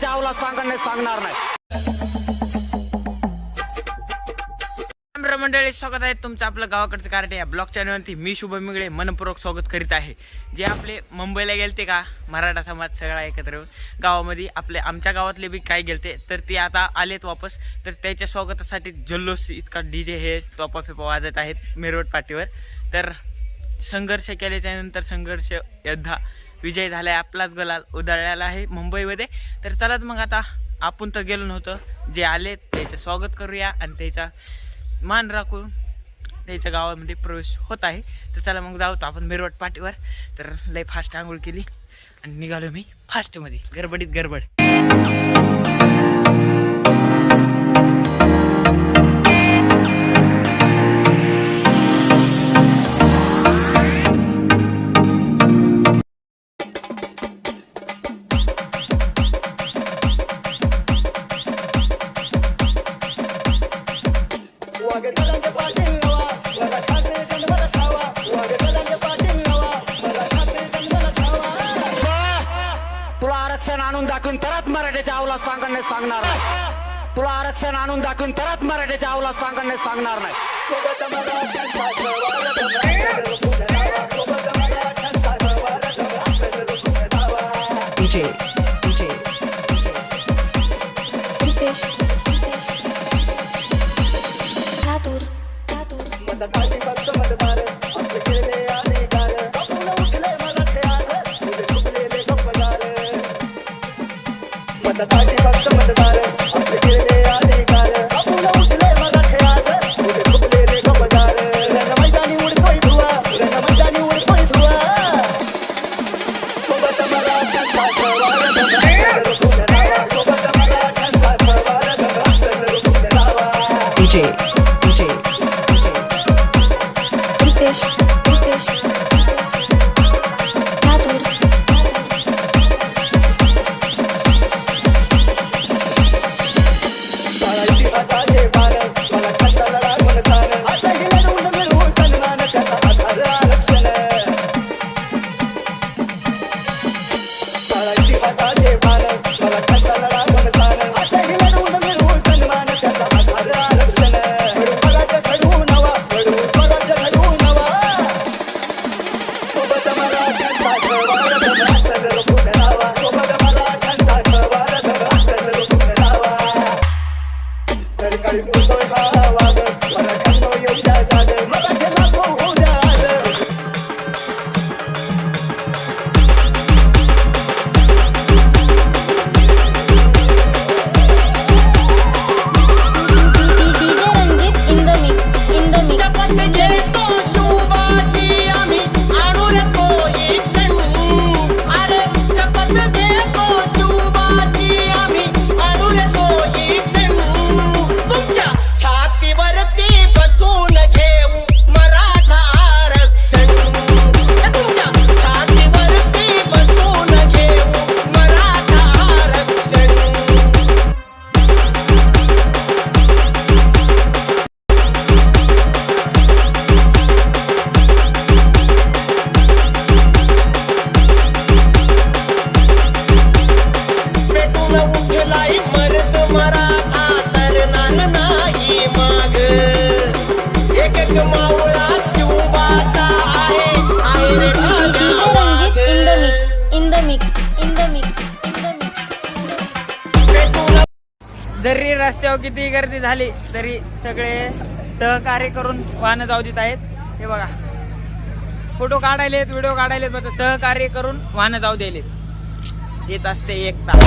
चावला आवला सांगणार नाही सांगणार नाही. मंडळी स्वागत आहे तुमचं आपलं गावाकडचं कार्ड या ब्लॉग चॅनलवरती. मी शुभम मिगळे मनपूर्वक स्वागत करीत आहे. जे आपले मुंबईला गेलते का मराठा समाज सगळा एकत्र येऊन गावामध्ये आपले आमच्या गावातले बी काय गेलते तर ते आता आलेत वापस. तर त्याच्या स्वागतासाठी जल्लोष इतका डी जे हे तोपा फेपा वाजत आहेत मिरवट पाटीवर. तर संघर्ष केल्याच्यानंतर संघर्ष योद्धा विजय झाला आहे आपलाच गलाल उधळलेला आहे मुंबईमध्ये. तर चलात मग आता आपण तर गेलो नव्हतं. जे आले त्याचं स्वागत करूया आणि त्याचा मान राखून त्याच्या गावामध्ये प्रवेश होत आहे. तर चला मग जाऊ आपण मिरवट पाठीवर. तर लय फास्ट आंघोळ केली आणि निघालो मी फास्टमध्ये गडबडीत गडबड. तुला आरक्षण आणून दाखवून तरच मराठीच्या आवला सांगणार नाही सांगणार नाही. तुला आरक्षण आणून दाखवून तरच मराठीच्या आवला सांगणार सांगणार नाही. लातूर DJ, रस्त्यावर किती गर्दी झाली तरी सगळे सहकार्य करून वाहनं जाऊ देत आहेत. हे बघा. फोटो काढायलेत व्हिडिओ काढायलेत बघा सहकार्य करून वाहनं जाऊ द्यायलेत. हेच असते एकता.